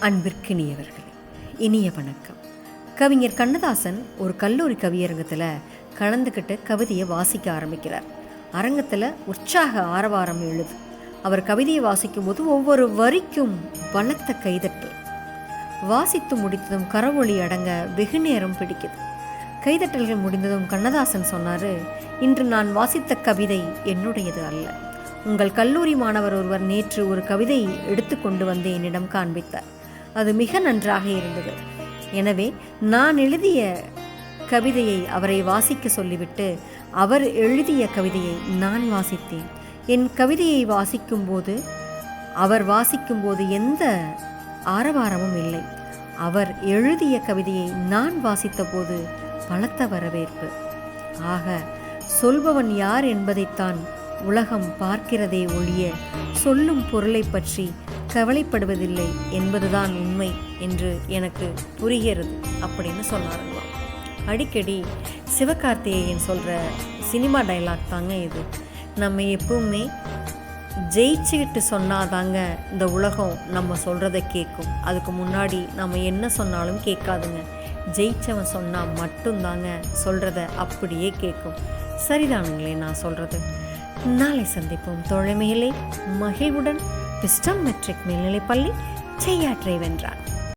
அன்பிற்கினியவர்களே இனிய வணக்கம். கவிஞர் கண்ணதாசன் ஒரு கல்லூரி கவியரங்கத்தில் கலந்துக்கிட்டு கவிதையை வாசிக்க ஆரம்பிக்கிறார். அரங்கத்தில் உற்சாக ஆரவாரம் எழுது. அவர் கவிதையை வாசிக்கும்போது ஒவ்வொரு வரிக்கும் பலத்த கைதட்டல் வாசித்து முடித்ததும் கரவொளி அடங்க வெகு நேரம் பிடிக்குது. கைதட்டல்கள் முடிந்ததும் கண்ணதாசன் சொன்னார் இன்று நான் வாசித்த கவிதை என்னுடையது அல்ல. உங்கள் கல்லூரி மாணவர் ஒருவர் நேற்று ஒரு கவிதை எடுத்துக்கொண்டு வந்து என்னிடம் காண்பித்தார். அது மிக நன்றாக இருந்தது. எனவே நான் எழுதிய கவிதையை அவரை வாசிக்க சொல்லிவிட்டு அவர் எழுதிய கவிதையை நான் வாசித்தேன். என் கவிதையை வாசிக்கும்போது அவர் வாசிக்கும்போது எந்த ஆரவாரமும் இல்லை. அவர் எழுதிய கவிதையை நான் வாசித்தபோது பலத்த வரவேற்பு. ஆக சொல்பவன் யார் என்பதைத்தான் உலகம் பார்க்கிறதே ஒழிய சொல்லும் பொருளை பற்றி கவலைப்படுவதில்லை என்பதுதான் உண்மை என்று எனக்கு புரிகிறது அப்படின்னு சொன்னாருங்களாம் அடிக்கடி சிவகார்த்திகேயன் சொல்கிற சினிமா டைலாக் தாங்க இது. நம்ம எப்பவுமே ஜெயிச்சுக்கிட்டு சொன்னாதாங்க இந்த உலகம் நம்ம சொல்கிறத கேட்கும் அதுக்கு முன்னாடி நம்ம என்ன சொன்னாலும் கேட்காதுங்க. ஜெயிச்சவன் சொன்னால் மட்டும்தாங்க சொல்கிறத அப்படியே கேட்கும் சரிதானுங்களே நான் சொல்கிறது நாளை சந்திப்போம் தோழமையிலே. மகிழ்வுடன் பிஸ்டம் மெட்ரிக் மேல்நிலைப்பள்ளி செய்யாற்றை வென்றார்